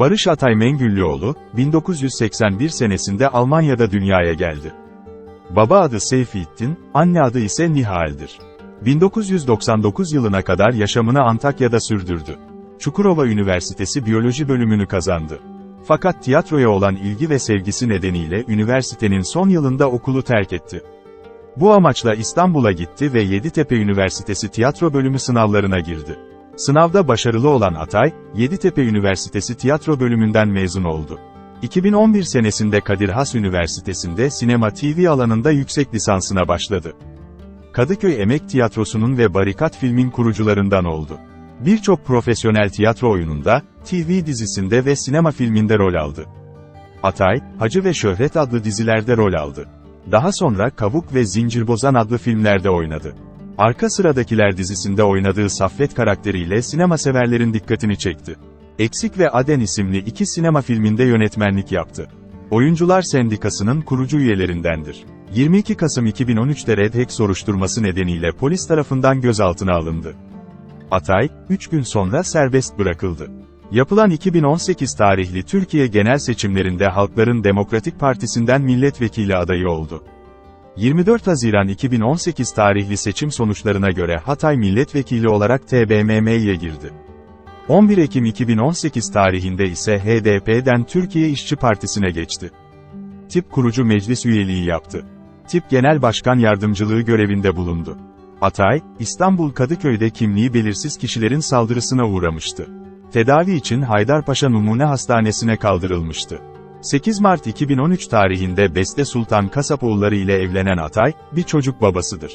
Barış Atay Mengüllüoğlu, 1981 senesinde Almanya'da dünyaya geldi. Baba adı Seyfettin, anne adı ise Nihal'dir. 1999 yılına kadar yaşamını Antakya'da sürdürdü. Çukurova Üniversitesi Biyoloji bölümünü kazandı. Fakat tiyatroya olan ilgi ve sevgisi nedeniyle üniversitenin son yılında okulu terk etti. Bu amaçla İstanbul'a gitti ve Yeditepe Üniversitesi tiyatro bölümü sınavlarına girdi. Sınavda başarılı olan Atay, Yeditepe Üniversitesi tiyatro bölümünden mezun oldu. 2011 senesinde Kadir Has Üniversitesi'nde sinema TV alanında yüksek lisansına başladı. Kadıköy Emek Tiyatrosu'nun ve Barikat Film'in kurucularından oldu. Birçok profesyonel tiyatro oyununda, TV dizisinde ve sinema filminde rol aldı. Atay, Hacı ve Şöhret adlı dizilerde rol aldı. Daha sonra Kavuk ve Zincirbozan adlı filmlerde oynadı. Arka Sıradakiler dizisinde oynadığı Saffet karakteriyle sinema severlerin dikkatini çekti. Eksik ve Aden isimli iki sinema filminde yönetmenlik yaptı. Oyuncular Sendikası'nın kurucu üyelerindendir. 22 Kasım 2013'te Red Hack soruşturması nedeniyle polis tarafından gözaltına alındı. Atay, 3 gün sonra serbest bırakıldı. Yapılan 2018 tarihli Türkiye genel seçimlerinde Halkların Demokratik Partisi'nden milletvekili adayı oldu. 24 Haziran 2018 tarihli seçim sonuçlarına göre Hatay milletvekili olarak TBMM'ye girdi. 11 Ekim 2018 tarihinde ise HDP'den Türkiye İşçi Partisi'ne geçti. Tip kurucu meclis üyeliği yaptı. Tip Genel Başkan Yardımcılığı görevinde bulundu. Atay, İstanbul Kadıköy'de kimliği belirsiz kişilerin saldırısına uğramıştı. Tedavi için Haydarpaşa Numune Hastanesi'ne kaldırılmıştı. 8 Mart 2013 tarihinde Beste Sultan Kasapoğulları ile evlenen Atay, bir çocuk babasıdır.